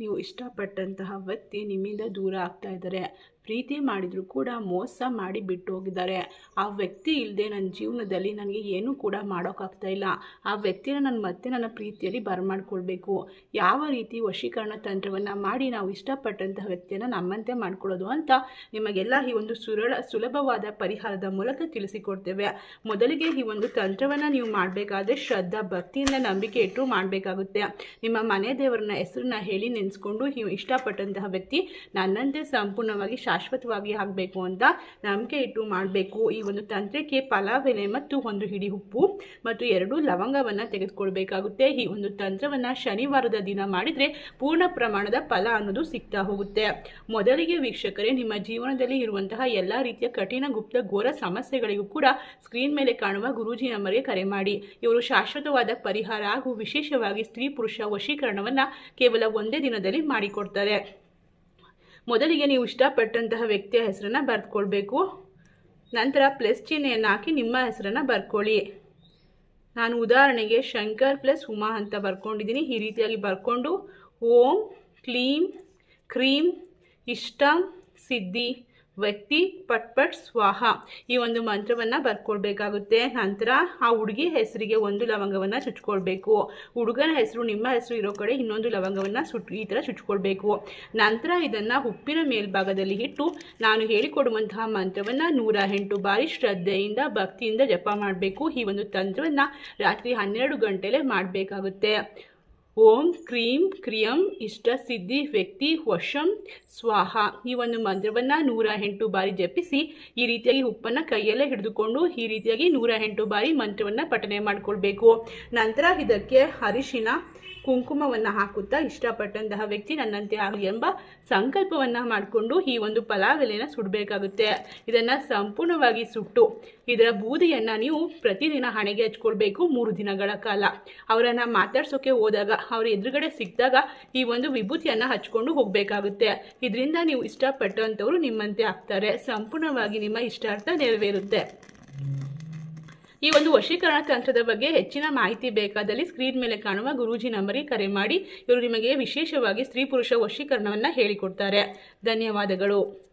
ನೀವು ಇಷ್ಟಪಟ್ಟಂತಹ ವ್ಯಕ್ತಿ ನಿಮ್ಮಿಂದ ದೂರ ಆಗ್ತಾ ಇದ್ದಾರೆ. ಪ್ರೀತಿ ಮಾಡಿದರೂ ಕೂಡ ಮೋಸ ಮಾಡಿ ಬಿಟ್ಟು ಹೋಗಿದ್ದಾರೆ. ಆ ವ್ಯಕ್ತಿ ಇಲ್ಲದೆ ನನ್ನ ಜೀವನದಲ್ಲಿ ನನಗೆ ಏನೂ ಕೂಡ ಮಾಡೋಕ್ಕಾಗ್ತಾ ಇಲ್ಲ. ಆ ವ್ಯಕ್ತಿನ ನಾನು ಮತ್ತೆ ನನ್ನ ಪ್ರೀತಿಯಲ್ಲಿ ಬರಮಾಡ್ಕೊಳ್ಬೇಕು. ಯಾವ ರೀತಿ ವಶೀಕರಣ ತಂತ್ರವನ್ನು ಮಾಡಿ ನಾವು ಇಷ್ಟಪಟ್ಟಂತಹ ವ್ಯಕ್ತಿಯನ್ನು ನಮ್ಮಂತೆ ಮಾಡ್ಕೊಳ್ಳೋದು ಅಂತ ನಿಮಗೆಲ್ಲ ಈ ಒಂದು ಸುರಳ, ಸುಲಭವಾದ ಪರಿಹಾರದ ಮೂಲಕ ತಿಳಿಸಿಕೊಡ್ತೇವೆ. ಮೊದಲಿಗೆ ಈ ಒಂದು ತಂತ್ರವನ್ನು ನೀವು ಮಾಡಬೇಕಾದ್ರೆ ಶ್ರದ್ಧಾ, ಭಕ್ತಿಯಿಂದ ನಂಬಿಕೆ ಇಟ್ಟು ಮಾಡಬೇಕಾಗುತ್ತೆ. ನಿಮ್ಮ ಮನೆ ದೇವರನ್ನ ಹೆಸರನ್ನ ಹೇಳಿ ನೆನೆಸ್ಕೊಂಡು ಇಷ್ಟಪಟ್ಟಂತಹ ವ್ಯಕ್ತಿ ನನ್ನಂತೆ ಸಂಪೂರ್ಣವಾಗಿ ಶಾಶ್ವತವಾಗಿ ಆಗಬೇಕು ಅಂತ ನಂಬಿಕೆ ಇಟ್ಟು ಮಾಡಬೇಕು. ಈ ಒಂದು ತಂತ್ರಕ್ಕೆ ಪಲಾವೆಲೆ ಮತ್ತು ಒಂದು ಹಿಡಿ ಉಪ್ಪು ಮತ್ತು ಎರಡು ಲವಂಗವನ್ನು ತೆಗೆದುಕೊಳ್ಬೇಕಾಗುತ್ತೆ. ಈ ಒಂದು ತಂತ್ರವನ್ನು ಶನಿವಾರದ ದಿನ ಮಾಡಿದರೆ ಪೂರ್ಣ ಪ್ರಮಾಣದ ಫಲ ಅನ್ನೋದು ಸಿಗ್ತಾ ಹೋಗುತ್ತೆ. ಮೊದಲಿಗೆ ವೀಕ್ಷಕರೇ, ನಿಮ್ಮ ಜೀವನದಲ್ಲಿ ಇರುವಂತಹ ಎಲ್ಲ ರೀತಿಯ ಕಠಿಣ ಗುಪ್ತ ಘೋರ ಸಮಸ್ಯೆಗಳಿಗೂ ಕೂಡ ಸ್ಕ್ರೀನ್ ಮೇಲೆ ಕಾಣುವ ಗುರೂಜಿ ನಂಬರ್ಗೆ ಕರೆ ಮಾಡಿ. ಇವರು ಶಾಶ್ವತವಾದ ಪರಿಹಾರ ಹಾಗೂ ವಿಶೇಷವಾಗಿ ಸ್ತ್ರೀ ಪುರುಷ ವಶೀಕರಣವನ್ನು ಕೇವಲ ಒಂದೇ ದಿನದಲ್ಲಿ ಮಾಡಿಕೊಡ್ತಾರೆ. ಮೊದಲಿಗೆ ನೀವು ಇಷ್ಟಪಟ್ಟಂತಹ ವ್ಯಕ್ತಿಯ ಹೆಸರನ್ನು ಬರೆದುಕೊಳ್ಬೇಕು. ನಂತರ ಪ್ಲಸ್ ಚಿಹ್ನೆಯನ್ನು ಹಾಕಿ ನಿಮ್ಮ ಹೆಸರನ್ನು ಬರ್ಕೊಳ್ಳಿ. ನಾನು ಉದಾಹರಣೆಗೆ ಶಂಕರ್ ಪ್ಲಸ್ ಉಮಾ ಅಂತ ಬರ್ಕೊಂಡಿದ್ದೀನಿ. ಈ ರೀತಿಯಾಗಿ ಬರ್ಕೊಂಡು ಓಂ, ಕ್ಲೀಂ, ಕ್ರೀಂ, ಇಷ್ಟಂ, ಸಿದ್ಧಿ ವ್ಯಕ್ತಿ, ಪಟ್ ಪಟ್ ಸ್ವಾಹ. ಈ ಒಂದು ಮಂತ್ರವನ್ನು ಬರ್ಕೊಳ್ಬೇಕಾಗುತ್ತೆ ನಂತರ ಆ ಹುಡುಗಿ ಹೆಸರಿಗೆ ಒಂದು ಲವಂಗವನ್ನು ಚುಚ್ಕೊಳ್ಬೇಕು. ಹುಡುಗನ ಹೆಸರು, ನಿಮ್ಮ ಹೆಸರು ಇರೋ ಕಡೆ ಇನ್ನೊಂದು ಲವಂಗವನ್ನು ಸುಟ್, ಈ ಥರ ಚುಚ್ಕೊಳ್ಬೇಕು. ನಂತರ ಇದನ್ನು ಉಪ್ಪಿನ ಮೇಲ್ಭಾಗದಲ್ಲಿ ಇಟ್ಟು ನಾನು ಹೇಳಿಕೊಡುವಂತಹ ಮಂತ್ರವನ್ನು ನೂರ ಎಂಟು ಬಾರಿ ಶ್ರದ್ಧೆಯಿಂದ, ಭಕ್ತಿಯಿಂದ ಜಪ ಮಾಡಬೇಕು. ಈ ಒಂದು ತಂತ್ರವನ್ನು ರಾತ್ರಿ ಹನ್ನೆರಡು ಗಂಟೆಲೆ ಮಾಡಬೇಕಾಗುತ್ತೆ. ಓಂ ಕ್ರೀಂ ಕ್ರಿಯಂ ಇಷ್ಟ ಸಿದ್ಧಿ ವ್ಯಕ್ತಿ ವಶಂ ಸ್ವಾಹ. ಈ ಒಂದು ಮಂತ್ರವನ್ನು ನೂರ ಎಂಟು ಬಾರಿ ಜಪಿಸಿ, ಈ ರೀತಿಯಾಗಿ ಉಪ್ಪನ್ನು ಕೈಯಲ್ಲೇ ಹಿಡಿದುಕೊಂಡು ಈ ರೀತಿಯಾಗಿ ನೂರ ಎಂಟು ಬಾರಿ ಮಂತ್ರವನ್ನು ಪಠನೆ ಮಾಡಿಕೊಳ್ಬೇಕು. ನಂತರ ಇದಕ್ಕೆ ಅರಿಶಿನ, ಕುಂಕುಮವನ್ನು ಹಾಕುತ್ತಾ ಇಷ್ಟಪಟ್ಟಂತಹ ವ್ಯಕ್ತಿ ನನ್ನಂತೆ ಆಗಲಿ ಎಂಬ ಸಂಕಲ್ಪವನ್ನು ಮಾಡಿಕೊಂಡು ಈ ಒಂದು ಪಲಾವೆಲೆಯನ್ನು ಸುಡಬೇಕಾಗುತ್ತೆ. ಇದನ್ನು ಸಂಪೂರ್ಣವಾಗಿ ಸುಟ್ಟು, ಇದರ ಬೂದಿಯನ್ನು ನೀವು ಪ್ರತಿದಿನ ಹಣೆಗೆ ಹಚ್ಕೊಳ್ಬೇಕು ಮೂರು ದಿನಗಳ ಕಾಲ. ಅವರನ್ನು ಮಾತಾಡ್ಸೋಕೆ ಹೋದಾಗ ಅವ್ರ ಎದುರುಗಡೆ ಸಿಕ್ಕಿದಾಗ ಈ ಒಂದು ವಿಭೂತಿಯನ್ನು ಹಚ್ಕೊಂಡು ಹೋಗಬೇಕಾಗುತ್ತೆ. ಇದರಿಂದ ನೀವು ಇಷ್ಟಪಟ್ಟಂಥವ್ರು ನಿಮ್ಮಂತೆ ಆಗ್ತಾರೆ. ಸಂಪೂರ್ಣವಾಗಿ ನಿಮ್ಮ ಇಷ್ಟಾರ್ಥ ನೆರವೇರುತ್ತೆ. ಈ ಒಂದು ವಶೀಕರಣ ತಂತ್ರದ ಬಗ್ಗೆ ಹೆಚ್ಚಿನ ಮಾಹಿತಿ ಬೇಕಾದಲ್ಲಿ ಸ್ಕ್ರೀನ್ ಮೇಲೆ ಕಾಣುವ ಗುರೂಜಿ ನಂಬರಿಗೆ ಕರೆ ಮಾಡಿ ಇವರು ನಿಮಗೆ ವಿಶೇಷವಾಗಿ ಸ್ತ್ರೀ ಪುರುಷ ವಶೀಕರಣವನ್ನು ಹೇಳಿಕೊಡ್ತಾರೆ. ಧನ್ಯವಾದಗಳು.